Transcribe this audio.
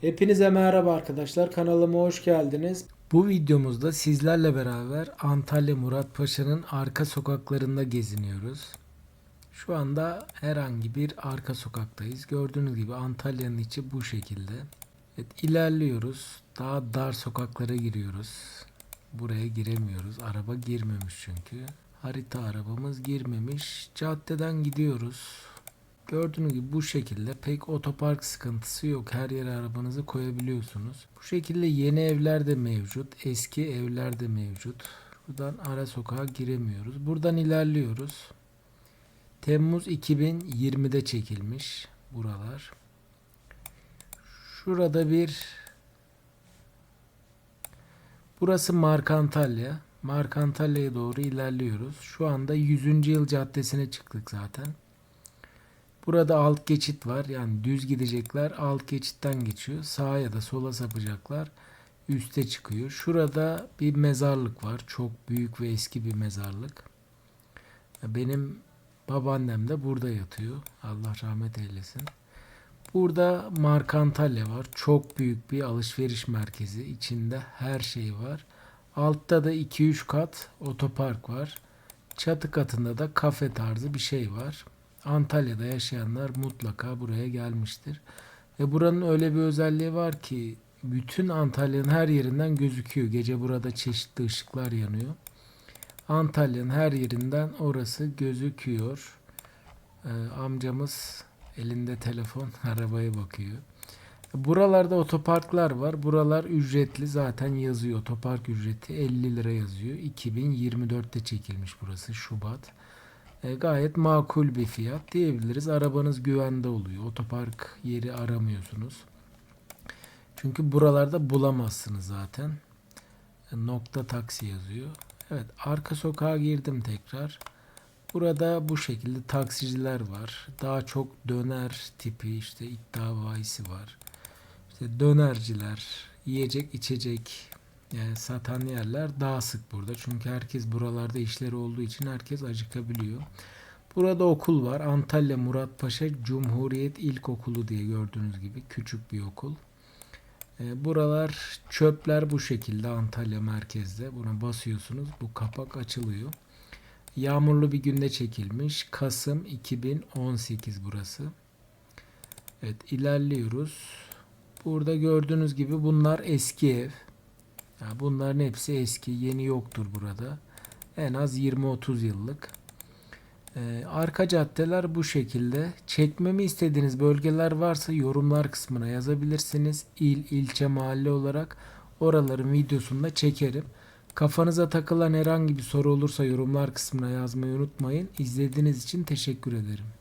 Hepinize merhaba arkadaşlar. Kanalıma hoş geldiniz. Bu videomuzda sizlerle beraber Antalya Muratpaşa'nın arka sokaklarında geziniyoruz. Şu anda herhangi bir arka sokaktayız. Gördüğünüz gibi Antalya'nın içi bu şekilde. Evet, ilerliyoruz. Daha dar sokaklara giriyoruz. Buraya giremiyoruz. Araba girmemiş çünkü. Harita arabamız girmemiş. Caddeden gidiyoruz. Gördüğünüz gibi bu şekilde pek otopark sıkıntısı yok. Her yere arabanızı koyabiliyorsunuz. Bu şekilde yeni evler de mevcut. Eski evler de mevcut. Buradan ara sokağa giremiyoruz. Buradan ilerliyoruz. Temmuz 2020'de çekilmiş buralar. Şurada bir Burası Mark Antalya. Mark Antalya'ya doğru ilerliyoruz. Şu anda 100. yıl caddesine çıktık zaten. Burada alt geçit var. Yani düz gidecekler alt geçitten geçiyor. Sağa ya da sola sapacaklar. Üste çıkıyor. Şurada bir mezarlık var. Çok büyük ve eski bir mezarlık. Benim babaannem de burada yatıyor. Allah rahmet eylesin. Burada Mark Antalya var. Çok büyük bir alışveriş merkezi. İçinde her şey var. Altta da 2-3 kat otopark var. Çatı katında da kafe tarzı bir şey var. Antalya'da yaşayanlar mutlaka buraya gelmiştir. Ve buranın öyle bir özelliği var ki bütün Antalya'nın her yerinden gözüküyor. Gece burada çeşitli ışıklar yanıyor. Antalya'nın her yerinden orası gözüküyor. Ee, amcamız elinde telefon arabaya bakıyor. Buralarda otoparklar var. Buralar ücretli zaten yazıyor. Otopark ücreti 50 lira yazıyor. 2024'te çekilmiş burası Şubat. E, gayet makul bir fiyat diyebiliriz. Arabanız güvende oluyor. Otopark yeri aramıyorsunuz. Çünkü buralarda bulamazsınız zaten. E, nokta taksi yazıyor. Evet arka sokağa girdim tekrar. Burada bu şekilde taksiciler var. Daha çok döner tipi işte iddia bahisi var. İşte dönerciler, yiyecek içecek yani satan yerler daha sık burada. Çünkü herkes buralarda işleri olduğu için herkes acıkabiliyor. Burada okul var. Antalya Muratpaşa Cumhuriyet İlkokulu diye gördüğünüz gibi küçük bir okul. E, buralar çöpler bu şekilde Antalya merkezde. Buna basıyorsunuz. Bu kapak açılıyor. Yağmurlu bir günde çekilmiş. Kasım 2018 burası. Evet ilerliyoruz. Burada gördüğünüz gibi bunlar eski ev. Yani bunların hepsi eski. Yeni yoktur burada. En az 20-30 yıllık. Ee, arka caddeler bu şekilde. Çekmemi istediğiniz bölgeler varsa yorumlar kısmına yazabilirsiniz. İl, ilçe, mahalle olarak oraların videosunu da çekerim. Kafanıza takılan herhangi bir soru olursa yorumlar kısmına yazmayı unutmayın. İzlediğiniz için teşekkür ederim.